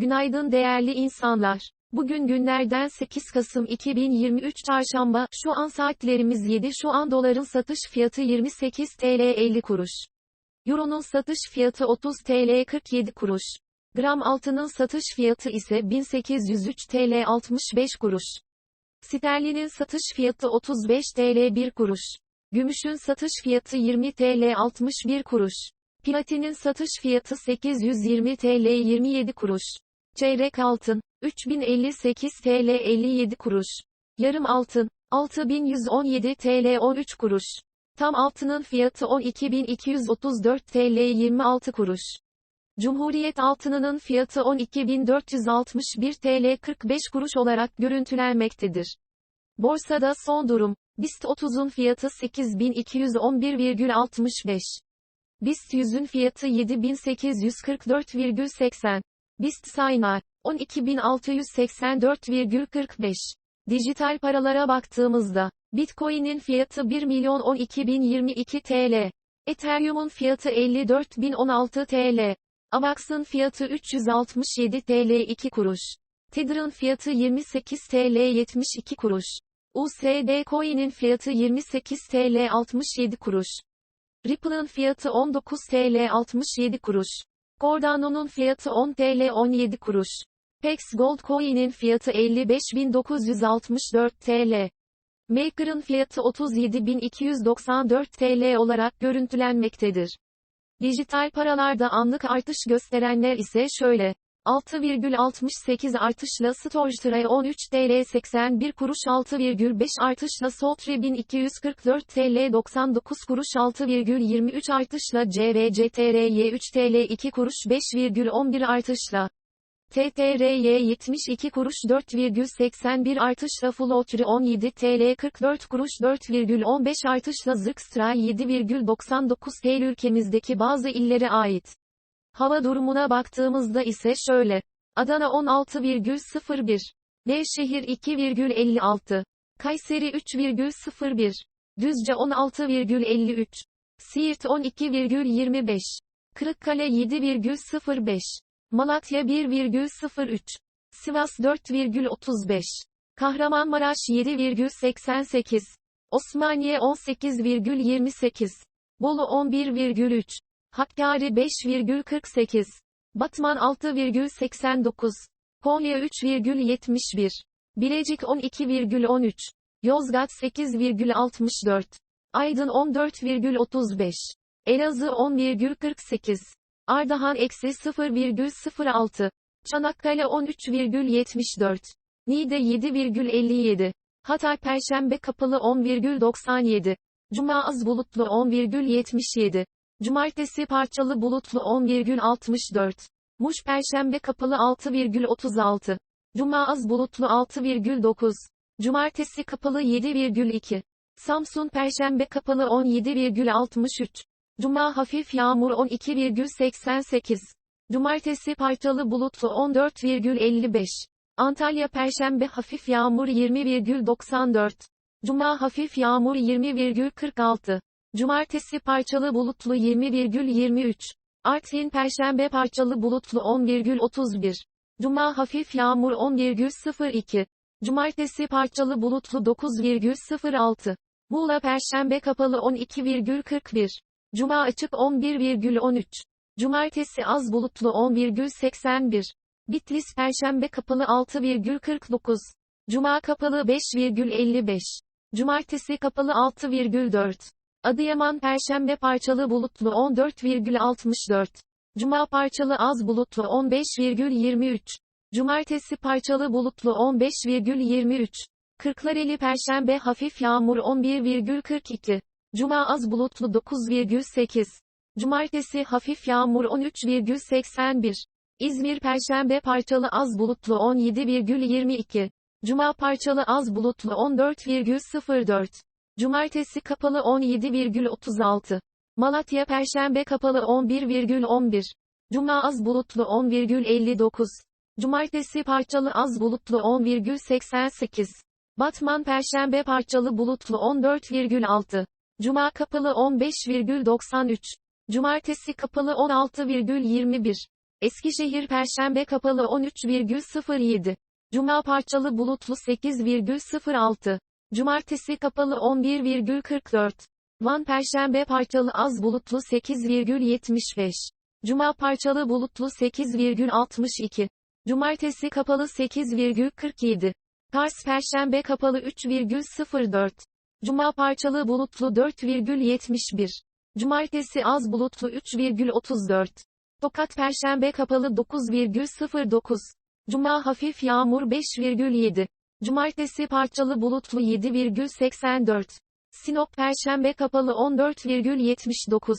Günaydın değerli insanlar. Bugün günlerden 8 Kasım 2023 Çarşamba, şu an saatlerimiz 7 şu an doların satış fiyatı 28 TL 50 kuruş. Euro'nun satış fiyatı 30 TL 47 kuruş. Gram altının satış fiyatı ise 1803 TL 65 kuruş. Sterlinin satış fiyatı 35 TL 1 kuruş. Gümüşün satış fiyatı 20 TL 61 kuruş. Platinin satış fiyatı 820 TL 27 kuruş. Çeyrek altın, 3058 TL 57 kuruş. Yarım altın, 6117 TL 13 kuruş. Tam altının fiyatı 12234 TL 26 kuruş. Cumhuriyet altınının fiyatı 12461 TL 45 kuruş olarak görüntülenmektedir. Borsada son durum, BIST 30'un fiyatı 8211,65. BIST 100'ün fiyatı 7844,80. BIST Saynar, 12684,45. Dijital paralara baktığımızda, Bitcoin'in fiyatı 1 milyon 12022 TL. Ethereum'un fiyatı 54016 TL. Avax'ın fiyatı 367 TL 2 kuruş. Tether'ın fiyatı 28 TL 72 kuruş. USD Coin'in fiyatı 28 TL 67 kuruş. Ripple'ın fiyatı 19 TL 67 kuruş. Cardano'nun fiyatı 10 TL 17 kuruş. Pex Gold Coin'in fiyatı 55.964 TL. Maker'ın fiyatı 37.294 TL olarak görüntülenmektedir. Dijital paralarda anlık artış gösterenler ise şöyle. 6,68 artışla Storage 13 TL 81 kuruş 6,5 artışla Soltre 1244 TL 99 kuruş 6,23 artışla CVCTRY 3 TL 2 kuruş 5,11 artışla TTRY 72 kuruş 4,81 artışla Flotre 17 TL 44 kuruş 4,15 artışla Zırkstra 7,99 TL ülkemizdeki bazı illere ait. Hava durumuna baktığımızda ise şöyle. Adana 16,01. Nevşehir 2,56. Kayseri 3,01. Düzce 16,53. Siirt 12,25. Kırıkkale 7,05. Malatya 1,03. Sivas 4,35. Kahramanmaraş 7,88. Osmaniye 18,28. Bolu 11,3. Hakkari 5,48. Batman 6,89. Konya 3,71. Bilecik 12,13. Yozgat 8,64. Aydın 14,35. Elazığ 10,48. Ardahan eksi 0,06. Çanakkale 13,74. Niğde 7,57. Hatay Perşembe kapalı 10,97. Cuma az bulutlu 10,77. Cumartesi parçalı bulutlu 10,64. Muş Perşembe kapalı 6,36. Cuma az bulutlu 6,9. Cumartesi kapalı 7,2. Samsun Perşembe kapalı 17,63. Cuma hafif yağmur 12,88. Cumartesi parçalı bulutlu 14,55. Antalya Perşembe hafif yağmur 20,94. Cuma hafif yağmur 20,46. Cumartesi parçalı bulutlu 20,23. Artvin Perşembe parçalı bulutlu 10,31. Cuma hafif yağmur 10,02. Cumartesi parçalı bulutlu 9,06. Muğla Perşembe kapalı 12,41. Cuma açık 11,13. Cumartesi az bulutlu 10,81. Bitlis Perşembe kapalı 6,49. Cuma kapalı 5,55. Cumartesi kapalı 6,4. Adıyaman Perşembe parçalı bulutlu 14,64. Cuma parçalı az bulutlu 15,23. Cumartesi parçalı bulutlu 15,23. Kırklareli Perşembe hafif yağmur 11,42. Cuma az bulutlu 9,8. Cumartesi hafif yağmur 13,81. İzmir Perşembe parçalı az bulutlu 17,22. Cuma parçalı az bulutlu 14,04. Cumartesi kapalı 17,36. Malatya Perşembe kapalı 11,11. Cuma az bulutlu 10,59. Cumartesi parçalı az bulutlu 10,88. Batman Perşembe parçalı bulutlu 14,6. Cuma kapalı 15,93. Cumartesi kapalı 16,21. Eskişehir Perşembe kapalı 13,07. Cuma parçalı bulutlu 8,06. Cumartesi kapalı 11,44. Van Perşembe parçalı az bulutlu 8,75. Cuma parçalı bulutlu 8,62. Cumartesi kapalı 8,47. Kars Perşembe kapalı 3,04. Cuma parçalı bulutlu 4,71. Cumartesi az bulutlu 3,34. Tokat Perşembe kapalı 9,09. Cuma hafif yağmur 5,7. Cumartesi parçalı bulutlu 7,84. Sinop Perşembe kapalı 14,79.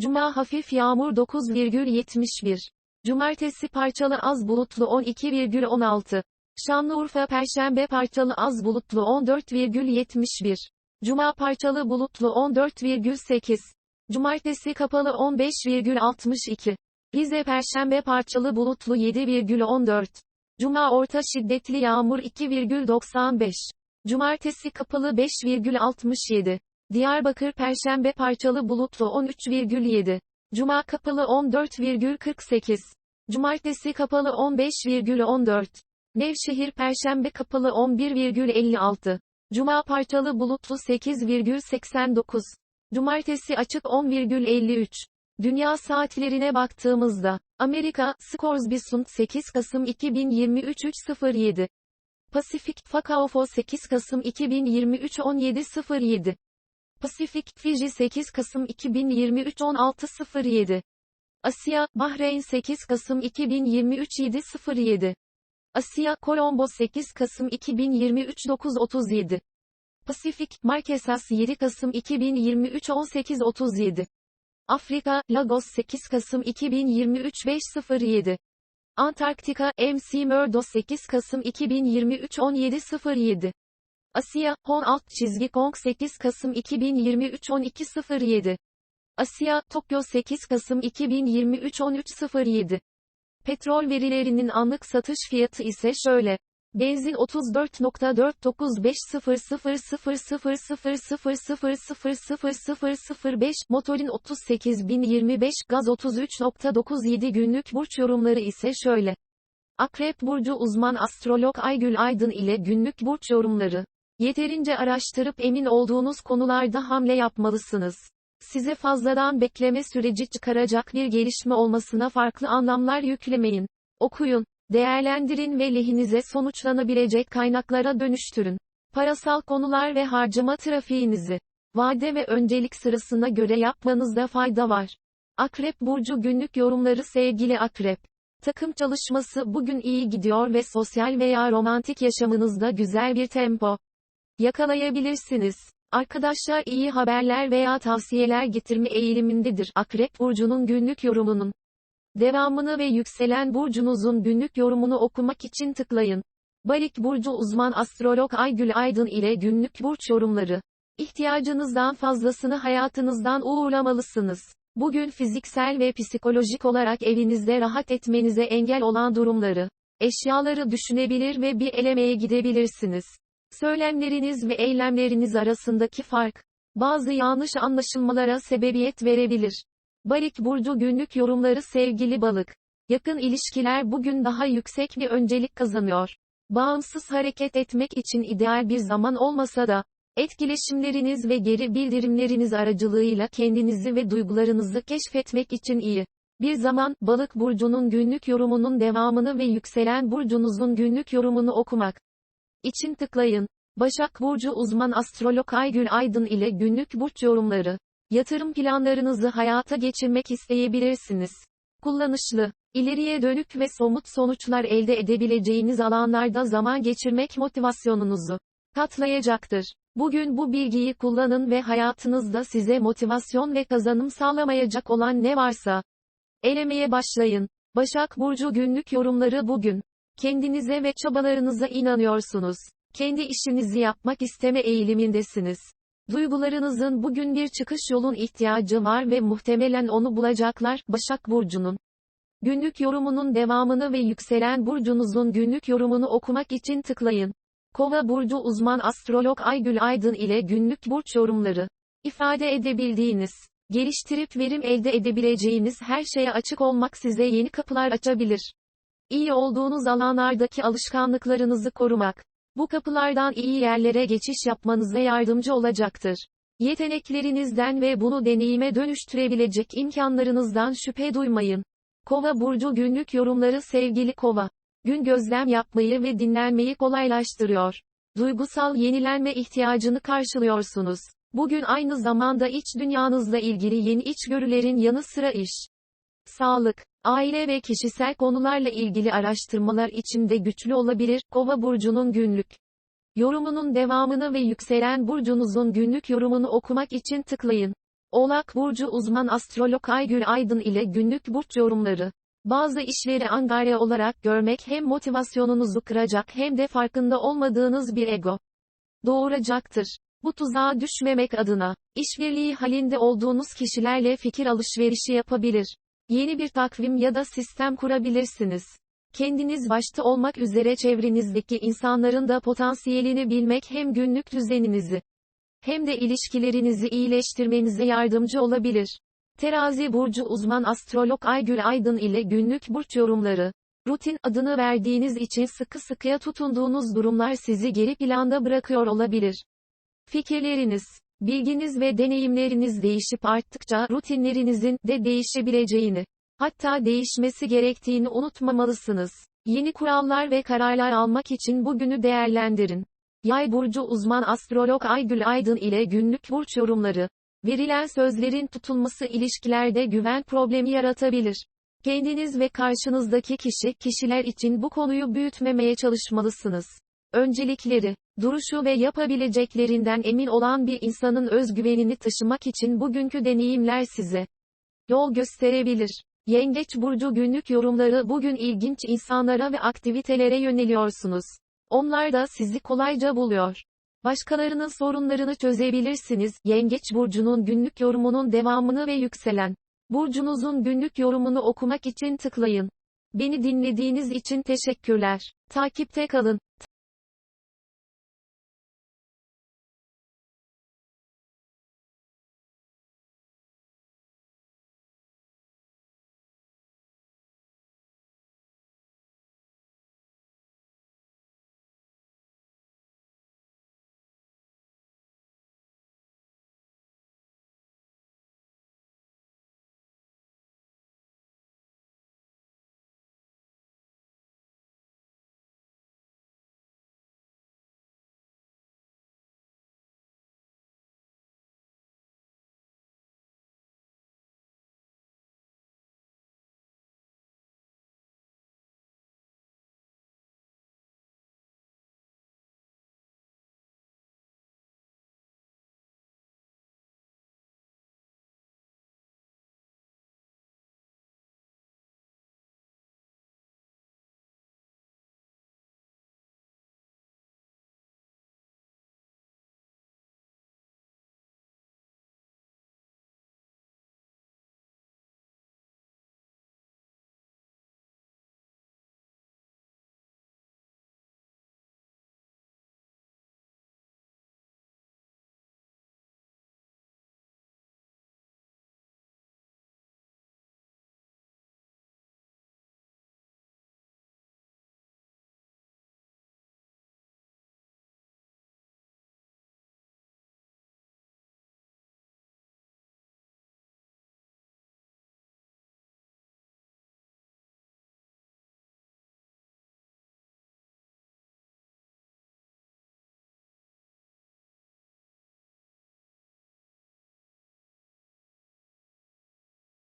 Cuma hafif yağmur 9,71. Cumartesi parçalı az bulutlu 12,16. Şanlıurfa Perşembe parçalı az bulutlu 14,71. Cuma parçalı bulutlu 14,8. Cumartesi kapalı 15,62. Rize Perşembe parçalı bulutlu 7,14. Cuma orta şiddetli yağmur 2,95. Cumartesi kapalı 5,67. Diyarbakır Perşembe parçalı bulutlu 13,7. Cuma kapalı 14,48. Cumartesi kapalı 15,14. Nevşehir Perşembe kapalı 11,56. Cuma parçalı bulutlu 8,89. Cumartesi açık 10,53. Dünya saatlerine baktığımızda, Amerika, Scoresby Sund 8 Kasım 2023 307. Pasifik, Fakaofo 8 Kasım 2023 1707. Pasifik, Fiji 8 Kasım 2023 1607. Asya, Bahreyn 8 Kasım 2023 707. Asya, Kolombo 8 Kasım 2023 937. Pasifik, Marquesas 7 Kasım 2023 1837. Afrika, Lagos 8 Kasım 2023 507. Antarktika, MC Murdo 8 Kasım 2023 1707. Asya, Hon alt çizgi Kong 8 Kasım 2023 1207. Asya, Tokyo 8 Kasım 2023 1307. Petrol verilerinin anlık satış fiyatı ise şöyle. Benzin 34.490000000000005, motorin 38025, gaz 33.97 günlük burç yorumları ise şöyle. Akrep Burcu uzman astrolog Aygül Aydın ile günlük burç yorumları. Yeterince araştırıp emin olduğunuz konularda hamle yapmalısınız. Size fazladan bekleme süreci çıkaracak bir gelişme olmasına farklı anlamlar yüklemeyin. Okuyun, değerlendirin ve lehinize sonuçlanabilecek kaynaklara dönüştürün. Parasal konular ve harcama trafiğinizi vade ve öncelik sırasına göre yapmanızda fayda var. Akrep Burcu günlük yorumları sevgili Akrep. Takım çalışması bugün iyi gidiyor ve sosyal veya romantik yaşamınızda güzel bir tempo yakalayabilirsiniz. Arkadaşlar iyi haberler veya tavsiyeler getirme eğilimindedir. Akrep Burcu'nun günlük yorumunun devamını ve yükselen burcunuzun günlük yorumunu okumak için tıklayın. Balık Burcu uzman astrolog Aygül Aydın ile günlük burç yorumları. İhtiyacınızdan fazlasını hayatınızdan uğurlamalısınız. Bugün fiziksel ve psikolojik olarak evinizde rahat etmenize engel olan durumları, eşyaları düşünebilir ve bir elemeye gidebilirsiniz. Söylemleriniz ve eylemleriniz arasındaki fark, bazı yanlış anlaşılmalara sebebiyet verebilir. Balık burcu günlük yorumları sevgili balık. Yakın ilişkiler bugün daha yüksek bir öncelik kazanıyor. Bağımsız hareket etmek için ideal bir zaman olmasa da, etkileşimleriniz ve geri bildirimleriniz aracılığıyla kendinizi ve duygularınızı keşfetmek için iyi. Bir zaman, balık burcunun günlük yorumunun devamını ve yükselen burcunuzun günlük yorumunu okumak için tıklayın. Başak Burcu uzman astrolog Aygül Aydın ile günlük burç yorumları. Yatırım planlarınızı hayata geçirmek isteyebilirsiniz. Kullanışlı, ileriye dönük ve somut sonuçlar elde edebileceğiniz alanlarda zaman geçirmek motivasyonunuzu katlayacaktır. Bugün bu bilgiyi kullanın ve hayatınızda size motivasyon ve kazanım sağlamayacak olan ne varsa elemeye başlayın. Başak Burcu günlük yorumları bugün. Kendinize ve çabalarınıza inanıyorsunuz. Kendi işinizi yapmak isteme eğilimindesiniz. Duygularınızın bugün bir çıkış yolun ihtiyacı var ve muhtemelen onu bulacaklar. Başak Burcu'nun günlük yorumunun devamını ve yükselen burcunuzun günlük yorumunu okumak için tıklayın. Kova burcu uzman astrolog Aygül Aydın ile günlük burç yorumları. İfade edebildiğiniz Geliştirip verim elde edebileceğiniz her şeye açık olmak size yeni kapılar açabilir. İyi olduğunuz alanlardaki alışkanlıklarınızı korumak, bu kapılardan iyi yerlere geçiş yapmanıza yardımcı olacaktır. Yeteneklerinizden ve bunu deneyime dönüştürebilecek imkanlarınızdan şüphe duymayın. Kova burcu günlük yorumları sevgili Kova. Gün gözlem yapmayı ve dinlenmeyi kolaylaştırıyor. Duygusal yenilenme ihtiyacını karşılıyorsunuz. Bugün aynı zamanda iç dünyanızla ilgili yeni içgörülerin yanı sıra iş, sağlık, aile ve kişisel konularla ilgili araştırmalar içinde güçlü olabilir. Kova burcunun günlük yorumunun devamını ve yükselen burcunuzun günlük yorumunu okumak için tıklayın. Oğlak burcu uzman astrolog Aygül Aydın ile günlük burç yorumları. Bazı işleri angarya olarak görmek hem motivasyonunuzu kıracak hem de farkında olmadığınız bir ego doğuracaktır. Bu tuzağa düşmemek adına, işbirliği halinde olduğunuz kişilerle fikir alışverişi yapabilir. Yeni bir takvim ya da sistem kurabilirsiniz. Kendiniz başta olmak üzere çevrenizdeki insanların da potansiyelini bilmek hem günlük düzeninizi hem de ilişkilerinizi iyileştirmenize yardımcı olabilir. Terazi burcu uzman astrolog Aygül Aydın ile günlük burç yorumları. Rutin adını verdiğiniz için sıkı sıkıya tutunduğunuz durumlar sizi geri planda bırakıyor olabilir. Fikirleriniz, bilginiz ve deneyimleriniz değişip arttıkça rutinlerinizin de değişebileceğini, hatta değişmesi gerektiğini unutmamalısınız. Yeni kurallar ve kararlar almak için bugünü değerlendirin. Yay burcu uzman astrolog Aygül Aydın ile günlük burç yorumları. Verilen sözlerin tutulması ilişkilerde güven problemi yaratabilir. Kendiniz ve karşınızdaki kişi, kişiler için bu konuyu büyütmemeye çalışmalısınız. Öncelikleri, duruşu ve yapabileceklerinden emin olan bir insanın özgüvenini taşımak için bugünkü deneyimler size yol gösterebilir. Yengeç burcu günlük yorumları bugün ilginç insanlara ve aktivitelere yöneliyorsunuz. Onlar da sizi kolayca buluyor. Başkalarının sorunlarını çözebilirsiniz. Yengeç burcunun günlük yorumunun devamını ve yükselen burcunuzun günlük yorumunu okumak için tıklayın. Beni dinlediğiniz için teşekkürler. Takipte kalın.